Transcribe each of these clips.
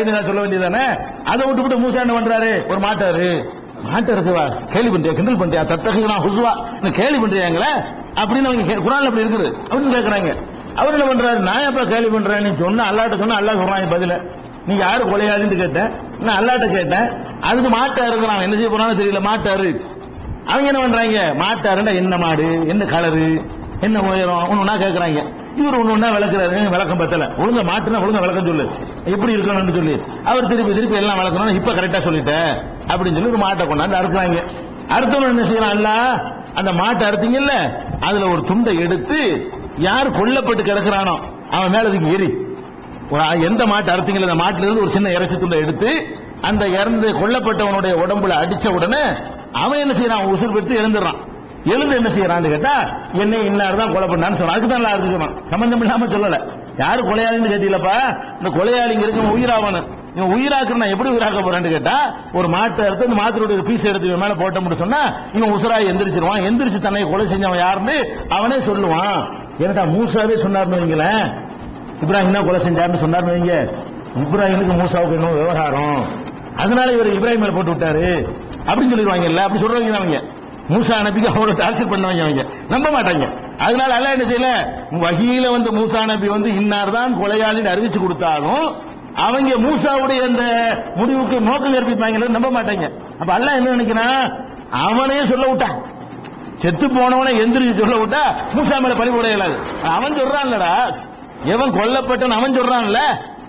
ஐநூறு சொல்ல வேண்டியதானே அதை விட்டு விட்டு மூசா என்ன பண்றாரு? ஒரு மாட்டாரு. மாட்டை இருக்குவா? கேள்வி பண்றியா? கிண்டல் பண்றியா? தத்தகுனா ஹுஸ்வா. நீ கேள்வி பண்றியாங்களே அப்படின்னு அவங்க கே- அப்படி இருக்குது. அப்படின்னு கேட்கறாங்க அவர் என்ன பண்றாரு? நான் எப்ப கேள்வி பண்றேன் நீ சொன்ன அல்லாட்ட சொன்ன அல்லா சொல்றான் பதில. நீ யாரு கொலையாதுன்னு கேட்டேன். நான் அல்லாட்ட கேட்டேன். அதுக்கு மாட்டா இருக்கிறான் என்ன செய்ய போறான்னு தெரியல. மாட்டாரு. அவங்க என்ன பண்றாங்க? மாட்டாருன்னா என்ன மாடு? என்ன கலரு? என்ன உயரம்? ஒன்றா கேட்குறாங்க இவர் ஒன்று ஒன்றா விளக்குறாரு. விளக்கம் பத்தலை? ஒழுங்கா மாட்டுனா ஒழுங்கா விளக்கம் சொல்லு. எப்படி இருக்கணும்னு சொல்லி. அவர் திருப்பி திருப்பி எல்லாம் விளக்கணும் இப்போ கரெக்டாக சொல்லிட்டேன் அப்படின்னு சொல்லி ஒரு மாட்டை கொண்டாந்து அறுக்குறாங்க. அறுத்தவன் என்ன செய்யலாம் அல்ல அந்த மாட்டை அறுத்தீங்கல்ல அதுல ஒரு துண்டை எடுத்து யார் கொல்லப்பட்டு கிடக்குறானோ அவன் மேல அதுக்கு எரி எந்த மாட்டை அறுத்தீங்களோ அந்த மாட்டுல இருந்து ஒரு சின்ன இறைச்சி துண்டை எடுத்து அந்த இறந்து கொல்லப்பட்டவனுடைய உடம்புல அடிச்ச உடனே அவன் என்ன செய்யறான்? உசுர் பெற்று இறந்துடுறான் எழுந்து என்ன செய்யறான்னு கேட்டா என்னை இன்னார் தான் கொலை பண்ணான்னு சொன்னான் அதுக்கு தான் இருக்கு சொன்னான். சம்பந்தம் இல்லாம சொல்லல. யாரு கொலையாளின்னு கேட்டீங்களப்பா? இந்த கொலையாளிங்க உயிராவனு. இவன் உயிராக்குறா எப்படி உயிராக்க போறான்னு கேட்டா ஒரு மாட்டை எடுத்து அந்த மாத்திரோட பீஸ் எடுத்து இவன் மேல போட்டோம்னு சொன்னா இவன் உசுராய் எந்திரிச்சிருவான். எந்திரிச்சு தன்னை கொலை செஞ்சவன் யாருன்னு அவனே சொல்லுவான். ஏன்டா மூசாவே சொன்னார்னு வைங்களேன். இப்ராஹிம் தான் கொலை செஞ்சாருன்னு சொன்னார்னு வைங்க. இப்ராஹிமுக்கு மூசாவுக்கு இன்னும் விவகாரம். அதனால இவர் இப்ராஹிம் மேல போட்டு விட்டாரு. அப்படின்னு சொல்லிடுவாங்கல்ல. அப்படி சொல்றவங்க அவங்க மூசா நபிக்கு அவ்வளவு டார்ச்சர் பண்ணுவாங்க அவங்க. நம்ப மாட்டாங்க. அதனால அல்ல என்ன செய்யல? வகையில வந்து மூசா நபி வந்து இன்னார் தான் கொலையாளின்னு அறிவிச்சு கொடுத்தாலும் அவங்க மூசாவுடைய அந்த முடிவுக்கு நோக்கம் ஏற்பிப்பாங்க நம்ப மாட்டாங்க. அப்ப அல்ல என்ன நினைக்கிறான்? அவனே சொல்ல விட்டான் செத்து போனவனை எந்திரிச்சு சொல்ல விட்டா மூசா மேல பழி போட இயலாது. அவன் சொல்றான்லடா. எவன் கொல்லப்பட்டவன் அவன் சொல்றான்ல.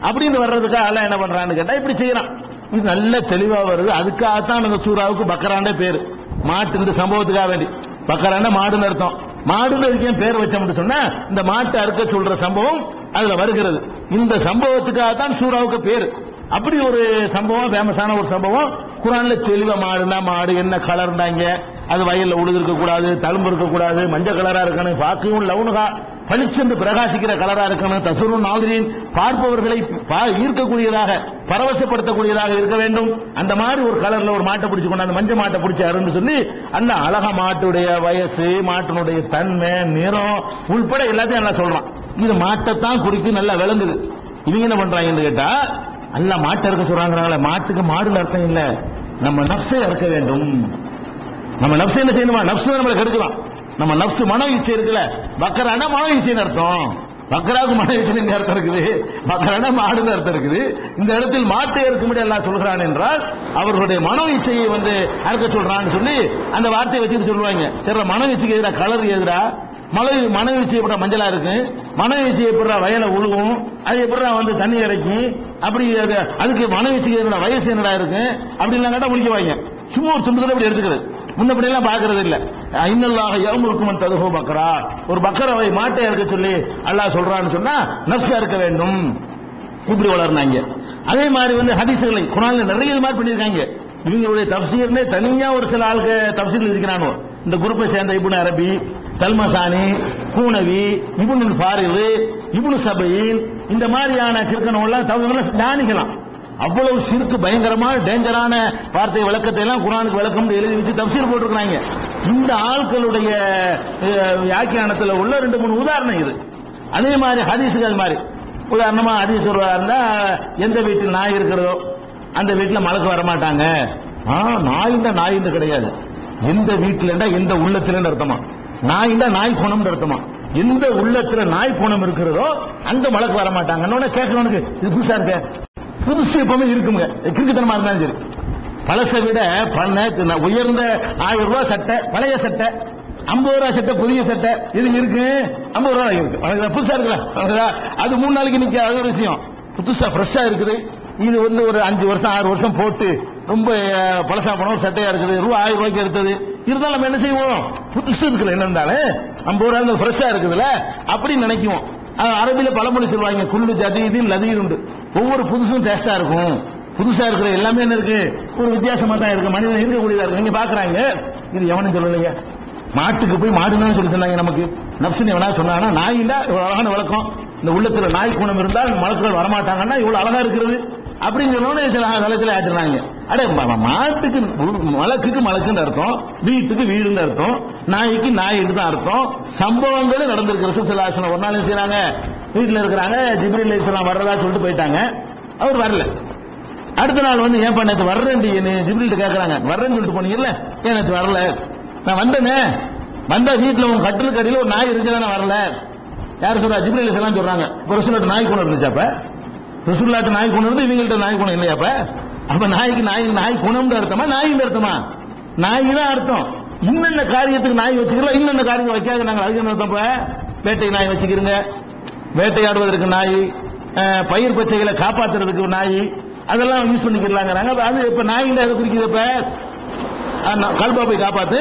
அப்படின்னு வர்றதுக்காக அல்ல என்ன பண்றான்னு கேட்டா இப்படி செய்யறான். இது நல்ல தெளிவா வருது. அதுக்காகத்தான் அந்த சூறாவுக்கு பக்கராண்டே பேரு. மாட்டு இந்த சம்பவத்துக்காக வேண்டி. பக்கரான மாடுன்னு அர்த்தம். மாடுன்னு அதுக்கு ஏன் பேர் வச்சோம்னு சொன்னா இந்த மாட்டை அறுக்க சொல்ற சம்பவம் அதுல வருகிறது. இந்த சம்பவத்துக்காக தான் சூறாவுக்கு பேரு. அப்படி ஒரு சம்பவம் ஃபேமஸான ஒரு சம்பவம். குரான்ல தெளிவா மாடுனா மாடு என்ன கலர்னாங்க அது வயல்ல உழுது இருக்க கூடாது தழும்பு இருக்க கூடாது மஞ்சள் கலரா இருக்கணும் பாக்கியும் லவுனுகா. பளிச்சென்று பிரகாசிக்கிற கலரா இருக்கணும். தசுரு நாதிரின் பார்ப்பவர்களை பா- ஈர்க்கக்கூடியதாக பரவசப்படுத்தக்கூடியதாக இருக்க வேண்டும். அந்த மாதிரி ஒரு கலர்ல ஒரு மாட்டை பிடிச்சு கொண்டாந்து மஞ்சள் மாட்டை பிடிச்சாருன்னு சொல்லி அந்த அழகா மாட்டுடைய வயசு மாட்டினுடைய தன்மை நிறம் உள்பட எல்லாத்தையும் நல்லா சொல்றான். இது மாட்டைத்தான் குறித்து நல்லா விளங்குது. இவங்க என்ன பண்றாங்கன்னு கேட்டா நல்லா மாட்டை இருக்க சொல்றாங்கிறாங்களே மாட்டுக்கு மாடுல அர்த்தம் இல்ல. நம்ம நப்சை இறக்க வேண்டும். நம்ம நப்சு என்ன செய்யணுமா? நப்சு தான் நம்மளை கெடுக்கலாம். நம்ம நப்சு மன இச்சை இருக்குல்ல? பக்கரானா மன இச்சைன்னு அர்த்தம். பக்கராவுக்கு மன இச்சைன்னு அர்த்தம் இருக்குது? பக்கரானா மாடுன்னு அர்த்தம் இருக்குது. இந்த இடத்தில் மாட்டை இருக்கும்படி எல்லாம் சொல்கிறான் என்றால் அவர்களுடைய மன இச்சையை வந்து அறுக்க சொல்றான்னு சொல்லி அந்த வார்த்தையை வச்சுட்டு சொல்லுவாங்க. சரி மன இச்சைக்கு எதிராக கலர் எதிரா? மலை மன வீழ்ச்சி எப்படி மஞ்சளா இருக்கு? மன வீழ்ச்சி எப்படி வயலை உழுவும் அது எப்படி வந்து தண்ணி இறக்கும் அப்படி அதுக்கு மன வீழ்ச்சிக்கு என்னோட வயசு என்னடா இருக்கு? அப்படின்லாம் கேட்டா முடிக்கவாங்க சும்மா ஒரு துண்டுதல் அப்படி எடுத்துக்கிறது. முன்னப்படி எல்லாம் பாக்குறது இல்ல இன்னல்லாக யவுமுருக்கும் ததுகோ பக்கரா ஒரு பக்கரவை மாட்டை இருக்க சொல்லி அல்லாஹ் சொல்றான்னு சொன்னா நப்சா இருக்க வேண்டும். இப்படி வளர்னாங்க. அதே மாதிரி வந்து ஹதீசுகளை குணால நிறைய இது மாதிரி பண்ணியிருக்காங்க. இவங்களுடைய தப்சீர்னே தனியா ஒரு சில ஆளுக்கு தப்சீர் இருக்கிறானோ இந்த குரூப்பை சேர்ந்த இபுன் அரபி தல்மசானி கூனவி இபுன் ஃபாரிது இபுன் சபையின் இந்த மாதிரியான கிறுக்கனவெல்லாம் தவிர ஞானிகளாம் அவ்வளவு சிறுக்கு பயங்கரமான டேஞ்சரான வார்த்தை விளக்கத்தை எல்லாம் குரானுக்கு விளக்கம் எழுதி வச்சு தப்சீர் போட்டிருக்கிறாங்க. இந்த ஆட்களுடைய அஹ், வியாக்கியானத்துல உள்ள ரெண்டு மூணு உதாரணம் இது. அதே மாதிரி ஹதீஸுக்கு மாதிரி. உதாரணமா ஹதீஸ் ஒருவா இருந்தா எந்த வீட்டில் நாய் இருக்கிறதோ அந்த வீட்டில் மலக்கு வரமாட்டாங்க. ஆ நாயிண்டா நாயிண்டு கிடையாது. எந்த வீட்டுலண்டா எந்த உள்ளத்துலன்னு அர்த்தமா. நாயிண்டா நாய் குணம்னு அர்த்தமா. எந்த உள்ளத்துல நாய் குணம் இருக்கிறதோ அங்க மலக்கு வரமாட்டாங்க இன்னொன்னு கேட்கறவனுக்கு இது புதுசா இருக்க. புதுசு எப்பவுமே இருக்குங்க. கிறுக்குத்தனமா இருந்தாலும் சரி. பழசை விட பண்ண உயர்ந்த ஆயிரம் ரூபாய் சட்டை பழைய சட்டை ஐம்பது ரூபாய் சட்டை புதிய சட்டை இது இருக்கு. ஐம்பது ரூபாய் இருக்கு. வணக்கம்டா. புதுசா இருக்குல்ல? அது மூணு நாளைக்கு நிக்க அது ஒரு விஷயம். புதுசா ஃப்ரெஷ்ஷா இருக்குது. இது வந்து ஒரு அஞ்சு வருஷம் ஆறு வருஷம் போட்டு ரொம்ப பழசா போன ஒரு சட்டையா இருக்குது. ரூபா ஆயிரம் ரூபாய்க்கு எடுத்தது. இருந்தாலும் நம்ம என்ன செய்வோம்? புதுசு இருக்குல்ல என்ன இருந்தாலும். ஐம்பது ரூபாய் ஃப்ரெஷ்ஷா இருக்குதுல்ல? அப்படின்னு நினைக்குவோம். அஹ், பழமொழி சொல்லுவாங்க குள்ளு ஜதீதின் லதீது உண்டு ஒவ்வொரு புதுசும் டேஸ்டா இருக்கும். புதுசா இருக்கிற எல்லாமே என்ன இருக்கு? ஒரு வித்தியாசமா தான் இருக்கு. மனிதன் இருக்கக்கூடியதா இருக்கு. நீங்க பாக்குறாங்க. இது எவனும் சொல்லலைங்க மாட்டுக்கு போய் மாடுன்னு சொல்லி சொன்னாங்க நமக்கு. நப்சுன்னு எவனா சொன்னாங்கன்னா நாய் இல்ல. இவ்வளவு அழகான விளக்கம் இந்த உள்ளத்துல நாய் குணம் இருந்தால் மலக்குகள் வரமாட்டாங்கன்னா இவ்வளவு அழகா இருக்கிறது. அப்படின்னு சொன்னோன்னே சில தளத்துல ஆட்டுறாங்க அடே மாட்டுக்கு மலக்குக்கு மலக்குன்னு அர்த்தம் வீட்டுக்கு வீடுன்னு அர்த்தம் நாய்க்கு நாய்க்கு தான் அர்த்தம் சம்பவங்களும் நடந்திருக்கு. ரசூசலாசனம் ஒரு நாள் செய்யறாங்க. வீட்டில் இருக்கிறாங்க ஜிப்ரில் இஸ்லாம் வர்றதா சொல்லிட்டு போயிட்டாங்க. அவர் வரல. அடுத்த நாள் வந்து ஏன் நேற்று வர்றேன் என்ன? ஜிபிலிட்டு கேட்கறாங்க வர்றேன்னு சொல்லிட்டு போனீங்கல்ல? ஏன் வரல? நான் வந்தேனே. வந்தா வீட்டில் உன் கட்டில் கடையில் ஒரு நாய் இருந்துச்சு நான் வரல. யார் சொல்றா? ஜிப்ரில் இஸ்லாம் சொல்றாங்க. ஒரு சில நாய் கொண்டு இருந்துச்சு அப்ப? ரசூல்லாட்ட நாய் குணம் இருந்து இவங்கள்ட்ட நாய் குணம் இல்லையா அப்ப? அப்ப நாய்க்கு நாய் நாய் குணம்னு அர்த்தமா? நாயின் அர்த்தமா? நாய் தான் அர்த்தம். இன்னென்ன காரியத்துக்கு நாய் வச்சுக்கலாம் இன்னென்ன காரியம் வைக்காத நாங்கள் அதுக்கு அர்த்தம் இப்ப வேட்டை நாய் வச்சுக்கிறீங்க. வேட்டையாடுவதற்கு நாய் பயிர் பச்சைகளை காப்பாத்துறதுக்கு நாய் அதெல்லாம் யூஸ் பண்ணிக்கிறலாங்கிறாங்க. அது இப்ப நாயில எதை குறிக்கிறது இப்ப அஹ், கல்பா போய் காப்பாத்து.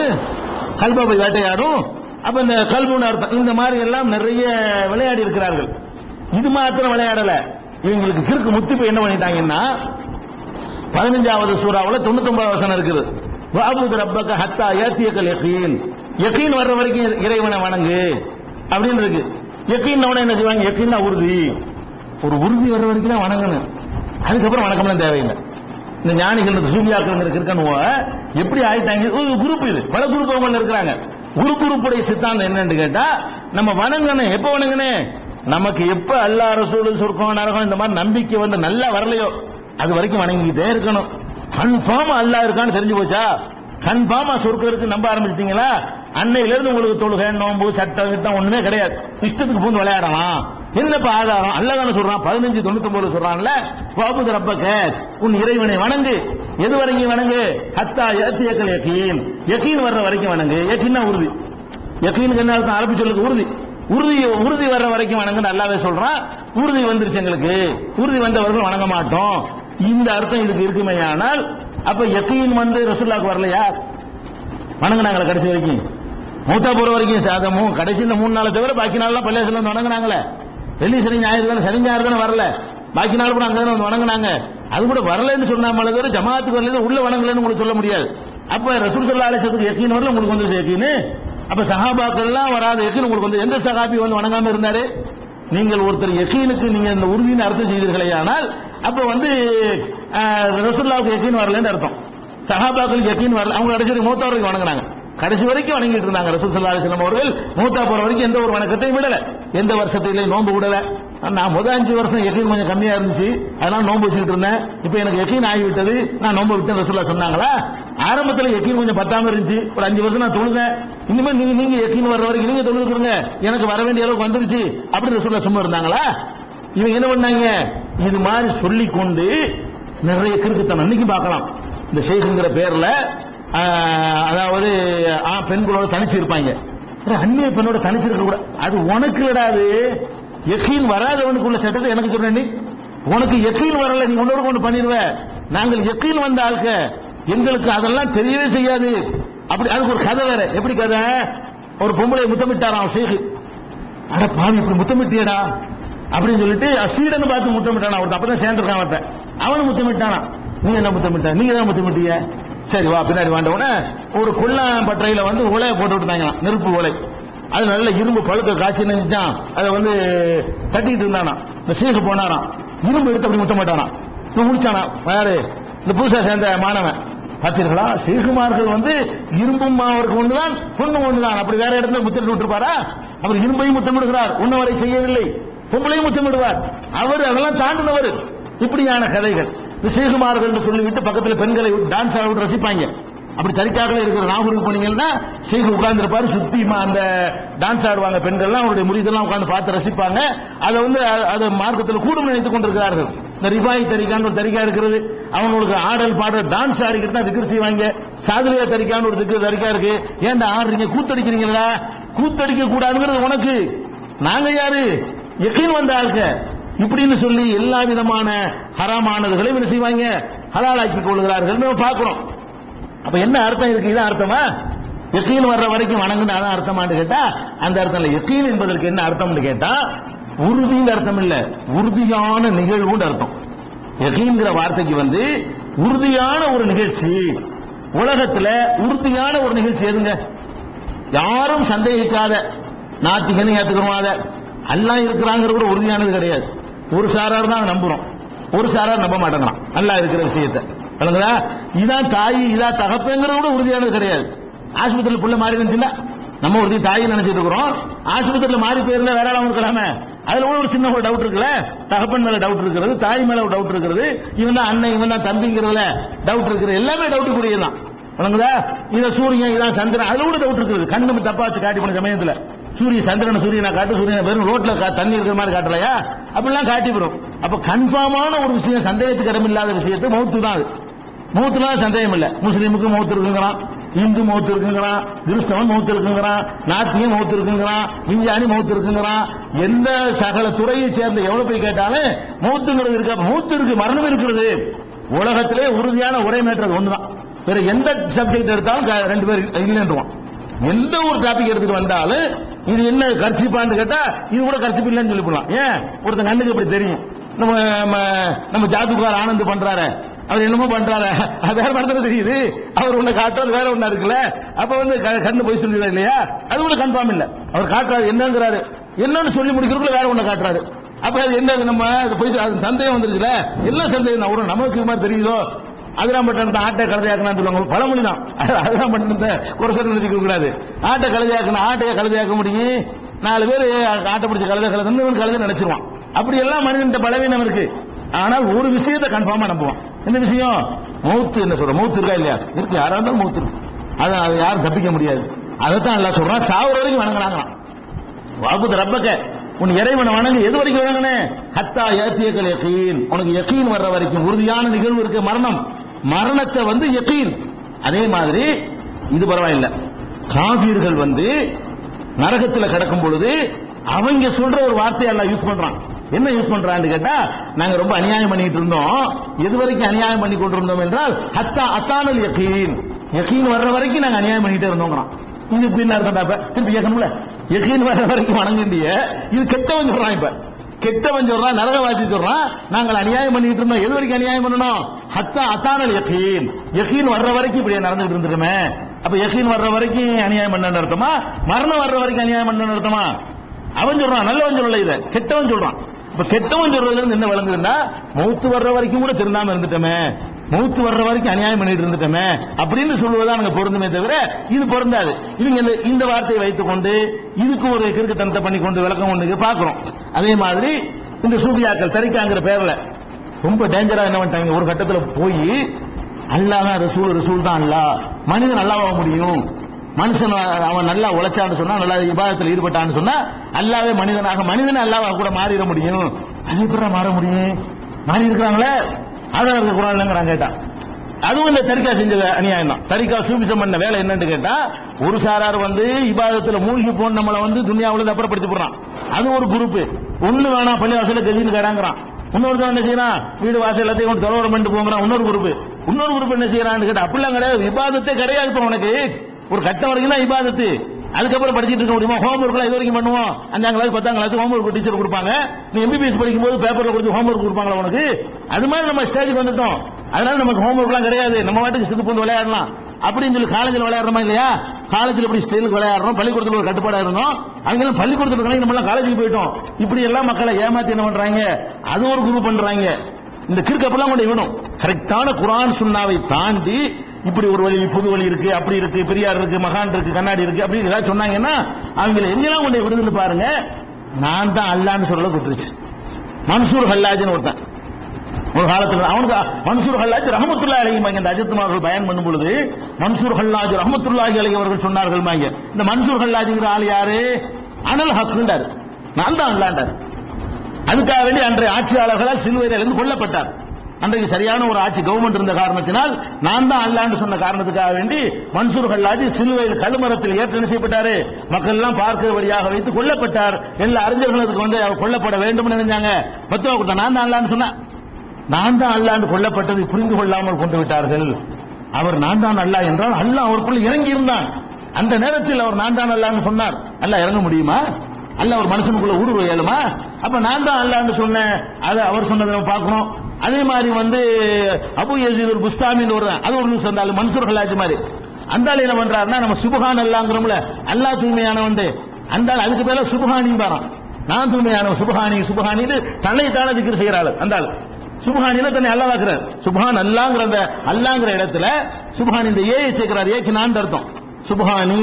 கல்பா போய் வேட்டையாடும். அப்ப இந்த கல்புன்னு அர்த்தம். இந்த மாதிரி எல்லாம் நிறைய விளையாடி இருக்கிறார்கள். இது மாத்திரம் விளையாடல. இவங்களுக்கு கிறுக்கு முத்திப்பு என்ன பண்ணிட்டாங்கன்னா பதினஞ்சாவது சூறாவில் தொண்ணூத்தி ஒன்பது வசனம் இருக்குது. வாபுது ரப்பக்க ஹத்தா ஏத்தியக்கல் யகீன். யகீன் வர்ற வரைக்கும் இறைவனை வணங்கு. அப்படின்னு இருக்கு. யகீன் உடனே என்ன செய்வாங்க? யகீன்னா உறுதி. ஒரு உறுதி வர்ற வரைக்கும் தான் வணங்கணும். அதுக்கப்புறம் வணக்கம்லாம் தேவையில்லை. இந்த ஞானிகள் சூரியாக்கள் இருக்கணும் எப்படி ஆயிட்டாங்க? ஒரு குரூப் இது. பல குரூப் அவங்க இருக்கிறாங்க. குரு குரூப்புடைய சித்தாந்தம் என்னன்னு கேட்டா நம்ம வணங்கணும். எப்ப வணங்கணும்? நமக்கு எப்ப அல்லா ரசூல் சொர்க்கம் நரகம் இந்த மாதிரி நம்பிக்கை வந்து நல்லா வரலையோ அது வரைக்கும் வணங்கிக்கிட்டே இருக்கணும். கன்ஃபார்ம் அல்லாஹ் இருக்கான்னு தெரிஞ்சு போச்சா? கன்ஃபார்மா சொர்க்கம் இருக்கு நம்ப ஆரம்பிச்சிட்டீங்களா? அன்னையில இருந்து உங்களுக்கு தொழுகை நோம்பு சட்டம் சட்டம் ஒண்ணுமே கிடையாது. இஷ்டத்துக்கு பூந்து விளையாடலாம். என்னப்பா ஆதாரம்? அல்ல தானே சொல்றான் பதினஞ்சு தொண்ணூத்தி ஒன்பது சொல்றான்ல பாபுது ரப்பக்க உன் இறைவனை வணங்கு. எது வரைக்கும் வணங்கு? ஹத்தா ஏத்தியக்கல் யக்கீன் யக்கீன் வர்ற வரைக்கும் வணங்கு. யக்கீன்னா உறுதி. யக்கீனுக்கு என்ன அர்த்தம்? அரபி சொல்லுக்கு உறுதி. உறுதி உறுதி வர்ற வரைக்கும் வணங்க நல்லாவே சொல்றான் உறுதி வந்துருச்சு எங்களுக்கு. உறுதி வந்தவர்கள் வணங்க மாட்டோம். இந்த அர்த்தம் இதுக்கு இருக்குமே ஆனால் அப்ப எத்தையும் வந்து ரசுல்லாக்கு வரலையா? வணங்கினாங்களே கடைசி வரைக்கும். மூத்தா போற வரைக்கும் சாதமும் கடைசி இந்த மூணு நாளை தவிர பாக்கி நாள்லாம் பள்ளியாசல வந்து வணங்கினாங்களே. வெள்ளி சனி ஞாயிறு தானே? சனி ஞாயிறு தானே வரல. பாக்கி நாள் கூட அங்கே தானே வந்து வணங்கினாங்க. அது கூட வரலன்னு சொன்னாமலே தவிர ஜமாத்துக்கு வரல உள்ள வணங்கலன்னு உங்களுக்கு சொல்ல முடியாது. அப்ப ரசூல் சொல்லா அலிசத்துக்கு யக்கீன் வரல உங்களுக்கு வந்து யக்கீன் அப்ப சஹாபாக்கள் எல்லாம் வராத யக்கீன் உங்களுக்கு வந்து எந்த சஹாபி வந்து வணங்காம இருந்தாரு? நீங்கள் ஒருத்தர் எக்கீனுக்கு நீங்க இந்த உறுதியின் அர்த்தம் செய்தீர்களே ஆனால் அப்ப வந்து ரசுல்லாவுக்கு எக்கீன் வரலன்னு அர்த்தம். சஹாபாக்கள் எக்கீன் வரல. அவங்க கடைசி வரைக்கும் வரைக்கும் வணங்குனாங்க. கடைசி வரைக்கும் வணங்கிட்டு இருந்தாங்க ரசூல் சல்லா அலிஸ்லாம் அவர்கள். மூத்தா போற வரைக்கும் எந்த ஒரு வணக்கத்தையும் விடல. எந்த வருஷத்திலையும் நோன்பு விடல. நான் முதல் அஞ்சு வருஷம் யக்கீன் கொஞ்சம் கம்மியா இருந்துச்சு. அதனால நோன்பு வச்சுக்கிட்டு இருந்தேன். இப்போ எனக்கு யக்கீன் ஆகிவிட்டது. நான் நோன்பு விட்டேன் ரசூல்லா சொன்னாங்களா? ஆரம்பத்துல யக்கீன் கொஞ்சம் பத்தாம இருந்துச்சு. ஒரு அஞ்சு வருஷம் நான் தொழுதேன். இனிமே நீங்க நீங்க யக்கீன் வர்ற வரைக்கும் நீங்க தொழுதுக்குறங்க எனக்கு வர வேண்டிய அளவுக்கு வந்துருச்சு. அப்படி ரசூல்லா சும்மா இருந்தாங்களா? இவங்க என்ன பண்ணாங்க? இது மாதிரி சொல்லி கொண்டு நிறைய கிறுக்குத்தனம் அன்னைக்கு பார்க்கலாம். இந்த ஷேக்குங்கிற பேர்ல அதாவது ஆ, பெண்களோட தனிச்சு இருப்பாங்க அந்நிய பெண்ணோட தனிச்சு இருக்க கூட அது உனக்கு விடாது யக்கீன் வராதவனுக்கு உள்ள சட்டத்தை எனக்கு சொல்றேன் உனக்கு யக்கீன் வரல நீ உன்னோட கொண்டு பண்ணிடுவ. நாங்கள் யக்கீன் வந்த ஆளுக்க எங்களுக்கு அதெல்லாம் தெரியவே செய்யாது. அப்படி அதுக்கு ஒரு கதை வேற. எப்படி கதை? ஒரு பொம்பளை முத்தமிட்டாராம் ஷேக்கு அட பாவி இப்படி முத்தமிட்டியடா? அப்படின்னு சொல்லிட்டு சீடன்னு பார்த்து முத்தமிட்டானா ஒருத்தன். அப்பதான் சேர்ந்துருக்கான் அவர்கிட்ட அவனும் முத்தமிட்டானா? நீ என்ன முத்தமிட்ட? நீ என்ன முத்தமிட்டிய? சரி வா பின்னாடி வாண்ட உடனே ஒரு கொல்லாம்பற்றையில வந்து உலைய போட்டு விட்டாங்க நெருப்பு உலை அது நல்ல இரும்பு பழுக்க காய்ச்சி நினைச்சான் அதை வந்து கட்டிக்கிட்டு இருந்தானா. இந்த சீக்கு போனானா. இரும்பு எடுத்து அப்படி முத்த மாட்டானா. இவன் முடிச்சானா. யாரு? இந்த புதுசா சேர்ந்த மாணவன். பார்த்தீர்களா? சேகுமார்கள் வந்து இரும்பும் அவருக்கு ஒன்றுதான் பொண்ணும் ஒன்றுதான் அப்படி வேற இடத்துல முத்திட்டு விட்டுருப்பாரா? அவர் இரும்பையும் முத்தமிடுகிறார் உன்னவரை செய்யவில்லை. பொம்பளையும் முத்தமிடுவார் அவர் அதெல்லாம் தாண்டினவர். இப்படியான கதைகள். இந்த சேகுமார்கள் சொல்லிவிட்டு பக்கத்துல பெண்களை டான்ஸ் ஆட விட்டு ரசிப்பாங்க. அப்படி தறிக்காகவே இருக்கிற நாகூருக்கு போனீங்கன்னா சேகு உட்கார்ந்துருப்பாரு. சுத்தி அந்த டான்ஸ் ஆடுவாங்க பெண்கள்லாம் அவருடைய முறிதெல்லாம் உட்காந்து பார்த்து ரசிப்பாங்க. அதை வந்து அதை மார்க்கத்தில் கூடும் நினைத்துக் கொண்டிருக்கிறார்கள். இந்த ரிபாய் தரிக்கான்னு ஒரு தரிக்கா இருக்கிறது. அவங்களுக்கு ஆடல் பாடல் டான்ஸ் ஆடிக்கிட்டு தான் திக்கர் செய்வாங்க. சாதுரியா தரிக்கான்னு ஒரு திக்ர் தரிக்கா இருக்கு. ஏன்டா ஆடுறீங்க? கூத்தடிக்கிறீங்களா? கூத்தடிக்க கூடாதுங்கிறது உனக்கு. நாங்க யாரு? எக்கின் வந்த ஆளுங்க இப்படின்னு சொல்லி எல்லா விதமான ஹராமானதுகளையும் என்ன செய்வாங்க? ஹலாலாக்கி கொள்கிறார்கள். நம்ம பார்க்கிறோம். அப்ப என்ன அர்த்தம்? இருக்கு இதான் அர்த்தமா? யக்கீன் வர்ற வரைக்கும் வணங்குன்னு அதான் அர்த்தமான்னு கேட்டா அந்த அர்த்தம் இல்லை. யக்கீன் என்பதற்கு என்ன அர்த்தம்னு கேட்டா உறுதின்னு அர்த்தம் இல்ல. உறுதியான நிகழ்வுன்னு அர்த்தம். எகீன்கிற வார்த்தைக்கு வந்து உறுதியான ஒரு நிகழ்ச்சி. உலகத்துல உறுதியான ஒரு நிகழ்ச்சி எதுங்க? யாரும் சந்தேகிக்காத நாத்திகன்னு ஏத்துக்கிறோம் அல்லா இருக்கிறாங்கிற கூட உறுதியானது கிடையாது. ஒரு சாரார் தான் நம்புறோம். ஒரு சாரார் நம்ப மாட்டேங்கிறான். அல்லா இருக்கிற விஷயத்தை. விளங்குதா? இதான் தாய் இதா தகப்பங்கிறது கூட உறுதியானது கிடையாது. ஆஸ்பத்திரியில் புள்ள மாறி இருந்துச்சுன்னா நம்ம உறுதி தாய் நினைச்சிட்டு இருக்கிறோம். ஆஸ்பத்திரியில் மாறி போயிருந்தா வேற ஆளாம இருக்கலாமே அதுல ஒரு சின்ன ஒரு டவுட் இருக்குல்ல? தகப்பன் மேல டவுட் இருக்கிறது தாய் மேல ஒரு டவுட் இருக்கிறது இவன் தான் அண்ணன் இவன் தான் தம்பிங்கிறதுல டவுட் இருக்கிறது எல்லாமே டவுட் கூடியதான் வணங்குதா இத சூரியன் இதான் சந்திரன் அதுல கூட டவுட் இருக்குது. கண்ணு தப்பா வச்சு காட்டி போன சமயத்துல. சூரிய சந்திரன் சூரியனை காட்டு சூரியனை வெறும் ரோட்ல தண்ணி இருக்கிற மாதிரி காட்டலையா? அப்படிலாம் காட்டி போடும் அப்ப கன்ஃபார்மான ஒரு விஷயம் சந்தேகத்துக்கு இடமில்லாத விஷயத்தை மௌத்து தான் அது. மூத்தெல்லாம் சந்தேகம் இல்ல. முஸ்லீமுக்கு மூத்து இருக்குங்கிறான் இந்து மூத்து இருக்குங்கிறான் கிறிஸ்தவன் மூத்து இருக்குங்கிறான் நாத்தியம் மௌத்து இருக்குங்கிறான் விஞ்ஞானி மூத்து இருக்குங்கிறான். எந்த சகல துறையை சேர்ந்த எவ்வளவு போய் கேட்டாலும் மூத்துங்கிறது இருக்கு? மூத்து இருக்கு மரணம் இருக்கிறது. உலகத்திலே உறுதியான ஒரே மேட்டர் ஒண்ணுதான். வேற எந்த சப்ஜெக்ட் எடுத்தாலும் க- ரெண்டு பேர் இல்லைன்றுவான். எந்த ஒரு டாபிக் எடுத்துட்டு வந்தாலும் இது என்ன கர்ச்சிப்பான்னு கேட்டா இது கூட கர்ச்சிப்பு இல்லைன்னு சொல்லி போடலாம். ஏன்? ஒருத்தன் கண்ணுக்கு இப்படி தெரியும். நம்ம நம்ம நம்ம ஜாதுகார் ஆனந்த் பண்றாரு. அவர் என்னமோ பண்றாரு. அது வேற படத்துல தெரியுது. அவர் உன்னை காட்டுறது வேற ஒண்ணா இருக்குல்ல? அப்ப வந்து க- கண்ணு போய் சொல்லிடுறாரு இல்லையா? அது கூட கன்ஃபார்ம் இல்ல. அவர் காட்டுறாரு என்னங்கிறாரு. என்னன்னு சொல்லி முடிக்கிறதுக்குள்ள வேற ஒண்ணு காட்டுறாரு. அப்ப அது என்ன நம்ம? அது போய் அது சந்தேகம் வந்துருச்சுல? என்ன சந்தேகம்? தான் ஒரு நமக்கு மாதிரி தெரியுதோ? அதெல்லாம் மட்டும் ஆட்டை கழுதையாக்கணும் சொல்லுவாங்க. பழமொழி தான் அதெல்லாம் மட்டும் ஒரு சொல்ல நினைக்க கூடாது. ஆட்டை கழுதையாக்கணும் ஆட்டையை கழுதையாக்க முடியும். நாலு பேர் ஆட்டை பிடிச்ச கழுதை கழுதுன்னு இவன் கழுதை நினைச்சிருவான். அப்படி எல்லாம் மனிதன் பலவீனம் இருக்கு. ஆனால் ஒரு விஷயத்தை கன்ஃபார்மா நம்புவான். என்ன விஷயம்? மௌத்து என்ன சொல்ற? மௌத்து இருக்கா இல்லையா? இருக்கு. யாரா இருந்தாலும் மௌத்து இருக்கு. அதை அதை யாரும் தப்பிக்க முடியாது. அதைத்தான் எல்லாம் சொல்றான். சாவுற வரைக்கும் வணங்கினாங்களாம் வாபுத்த ரப்பக்க உன் இறைவனை வணங்கு. எது வரைக்கும் வணங்கினே? ஹத்தா ஏத்தியக்கள் யக்கீன் உனக்கு யக்கீன் வர்ற வரைக்கும். உறுதியான நிகழ்வு இருக்கு. மரணம். மரணத்தை வந்து யக்கீன் அதே மாதிரி இது பரவாயில்ல. காபீர்கள் வந்து நரகத்தில் கிடக்கும் பொழுது அவங்க சொல்ற ஒரு வார்த்தையை எல்லாம் யூஸ் பண்றான். என்ன யூஸ் பண்றான்னு கேட்டா நாங்க ரொம்ப அநியாயம் பண்ணிட்டு இருந்தோம். எது வரைக்கும் அநியாயம் பண்ணி கொண்டிருந்தோம் என்றால் ஹத்தா அத்தானல் யகீன். யகீன் வர்ற வரைக்கும் நாங்க அநியாயம் பண்ணிட்டே இருந்தோங்கிறான். இது இப்ப இருக்கா இப்ப திருப்பி கேட்கணும்ல? யகீன் வர்ற வரைக்கும் வணங்கிண்டிய இது கெட்டவன் சொல்றான் இப்ப. கெட்டவன் சொல்றான் நரகவாசி சொல்றான். நாங்கள் அநியாயம் பண்ணிட்டு இருந்தோம். எது வரைக்கும் அநியாயம் பண்ணணும்? ஹத்தா அத்தானல் யகீன். யகீன் வர்ற வரைக்கும் இப்படியே நடந்துட்டு இருந்துருமே. அப்ப யகீன் வர்ற வரைக்கும் அநியாயம் பண்ண அர்த்தமா? மரணம் வர்ற வரைக்கும் அநியாயம் பண்ண அர்த்தமா? அவன் சொல்றான் நல்லவன் சொல்லல இத. கெட்டவன் சொல்றான். இப்ப கெட்டவன் சொல்றதுல இருந்து என்ன விளங்குதுன்னா மௌத்து வர்ற வரைக்கும் கூட திருந்தாம இருந்துட்டோமே. மௌத்து வர்ற வரைக்கும் அநியாயம் பண்ணிட்டு இருந்துட்டோமே. அப்படின்னு சொல்லுவதா நாங்க பொருந்துமே தவிர இது பொருந்தாது. இவங்க இந்த இந்த வார்த்தையை வைத்துக் கொண்டு இதுக்கு ஒரு கிறுக்குத்தனத்தை பண்ணி கொண்டு விளக்கம் கொண்டு பாக்குறோம் அதே மாதிரி இந்த சூபியாக்கள் தரிக்காங்கிற பேர்ல ரொம்ப டேஞ்சரா என்ன பண்ணிட்டாங்க? ஒரு கட்டத்துல போய் அல்லாதான் ரசூல் ரசூல் தான் அல்லா மனிதன் நல்லாவாக முடியும். மனுஷன் அவன் நல்லா உழைச்சான்னு சொன்னா நல்லா விவாதத்தில் ஈடுபட்டான்னு சொன்னா அல்லாவே மனிதனாக மனிதன் அல்லாஹ் கூட மாறிட முடியும். அது எப்படி மாற முடியும்? மாறி இருக்கிறாங்களே? ஆதாரம் இருக்க கூடாதுங்கிறான் கேட்டான். அதுவும் இந்த தரிக்கா செஞ்ச அநியாயம் தான். தரிக்கா சூபிசம் பண்ண வேலை என்னன்னு கேட்டா ஒரு சாரார் வந்து இபாதத்துல மூழ்கி போன நம்மளை வந்து துனியாவுல அப்புறப்படுத்தி போடுறான். அது ஒரு குரூப் ஒண்ணு வேணாம் பள்ளி வாசல கெஜின்னு கேடாங்கிறான் இன்னொருத்தன் என்ன செய்யறான்? வீடு வாசல் எல்லாத்தையும் கொண்டு தொலைவரம் பண்ணிட்டு போங்கிறான். இன்னொரு குரூப் இன்னொரு குரூப் என்ன செய்யறான்னு கேட்டா அப்படிலாம் கிடையாது. விவாதத்தே கிடையாது இப்ப உனக்கு ஒரு கட்டம் வரைக்கும் தான் இபாதத்து. அதுக்கப்புறம் படிச்சுட்டு இருக்க முடியுமா? ஹோம் ஒர்க்லாம் இது வரைக்கும் பண்ணுவோம் அஞ்சாம் கிளாஸ் பத்தாம் கிளாஸ் ஹோம் ஒர்க் டீச்சர் கொடுப்பாங்க. நீ எம்பிபிஎஸ் படிக்கும் போது பேப்பர்ல கொடுத்து ஹோம் ஒர்க் கொடுப்பாங்களா உனக்கு? அது மாதிரி நம்ம ஸ்டேஜுக்கு வந்துட்டோம். அதனால நமக்கு ஹோம் ஒர்க்லாம் கிடையாது. நம்ம வாட்டுக்கு சித்து பூந்து விளையாடலாம். அப்படின்னு சொல்லி காலேஜில் விளையாடுறோமா இல்லையா? காலேஜில் இப்படி ஸ்டைலுக்கு விளையாடுறோம்? பள்ளிக்கூடத்தில் ஒரு கட்டுப்பாடாக இருந்தோம். அங்கெல்லாம் பள்ளிக்கூடத்தில் இருக்காங்க நம்ம எல்லாம் காலேஜுக்கு போயிட்டோம். இப்படி எல்லாம் மக்களை ஏமாத்தி என்ன பண்றாங்க? அது ஒரு குரூப் பண்றாங்க. இந்த கிறுக்கப்பெல்லாம் கொண்டு விடும் கரெக்டான குரான் சுண்ணாவை தாண்டி இப்படி ஒரு வழி புது வழி இருக்கு அப்படி இருக்கு பெரியார் இருக்கு மகான் இருக்கு கண்ணாடி இருக்கு அப்படின்னு ஏதாவது சொன்னாங்கன்னா அவங்களை எங்கெல்லாம் கொண்டு விடுதுன்னு பாருங்க. நான் தான் அல்லான்னு சொல்ல விட்டுருச்சு மன்சூர் ஹல்லாஜ்னு ஒருத்தன். ஒரு காலத்தில் அவனுக்கு மன்சூர் ஹல்லாஜ் ரஹமத்துல்லா அலைஹி இந்த அஜித் அவர்கள் பயன் பண்ணும் பொழுது மன்சூர் ஹல்லாஜ் ரஹமத்துல்லாஹி அலைஹி அவர்கள் சொன்னார்கள் மாங்க. இந்த மன்சூர் ஹல்லாஜ்ங்கிற ஆள் யாரு? அனல் ஹக்குண்டார் நான் தான் அல்லாண்டார். அதுக்காக வேண்டி அன்றைய ஆட்சியாளர்களால் சிலுவையிலிருந்து கொல்லப்பட்டார். அன்றைக்கு சரியான ஒரு ஆட்சி கவர்மெண்ட் இருந்த காரணத்தினால் நான் தான் அல்லாண்டு சொன்ன காரணத்துக்காக வேண்டி மன்சூர் ஹல்லாஜி சிலுவையில் கழுமரத்தில் ஏற்று செய்யப்பட்டாரு? மக்கள் எல்லாம் பார்க்கிற வழியாக வைத்து கொல்லப்பட்டார். எல்லா அறிஞர்களும் அதுக்கு வந்து அவர் கொல்லப்பட வேண்டும் நினைஞ்சாங்க. பத்துவா கொடுத்தா நான் தான் அல்லான்னு சொன்னேன். நான் தான் அல்லாண்டு கொல்லப்பட்டதை புரிந்து கொள்ளாமல் கொண்டு விட்டார்கள். அவர் நான் தான் அல்லா என்றால் அல்லாஹ் அவருக்குள் இறங்கி இருந்தான். அந்த நேரத்தில் அவர் நான் தான் அல்லான்னு சொன்னார். அல்ல இறங்க முடியுமா? அல்ல ஒரு மனுஷனுக்குள்ள ஊடுருவ இயலுமா? அப்ப நான் தான் அல்லான்னு சொன்னேன். அதை அவர் சொன்னதை நம்ம பார்க்கிறோம் அதே மாதிரி வந்து அபு யசீத் ஒரு புஸ்தாமின்னு ஒரு அது ஒரு நியூஸ் வந்தாலும் மன்சூர் ஹல்லாஜ் மாதிரி. அந்த என்ன பண்றாருன்னா நம்ம சுபஹான் அல்லாங்கிறோம்ல அல்லாஹ் தூய்மையானவன் அந்த ஆள் அதுக்கு பேர சுபஹானி பாரான். நான் தூய்மையானவன் சுபஹானி சுபஹானின்னு தன்னை தானே திக்கிற செய்கிறாள் அந்த ஆள் சுபஹானில தன்னை அல்லாவாக்குறார் சுபஹான் அல்லாங்கிற அந்த அல்லாங்கிற இடத்துல சுபஹான் இந்த ஏ சேர்க்கிறார். ஏக்கு நான் அர்த்தம். சுபஹானி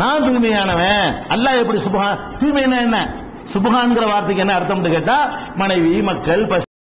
நான் தூய்மையானவன். அல்லாஹ் எப்படி சுபஹான் தூய்மைனா என்ன? சுபஹான்ங்கிற வார்த்தைக்கு என்ன அர்த்தம்னு கேட்டா மனைவி மக்கள்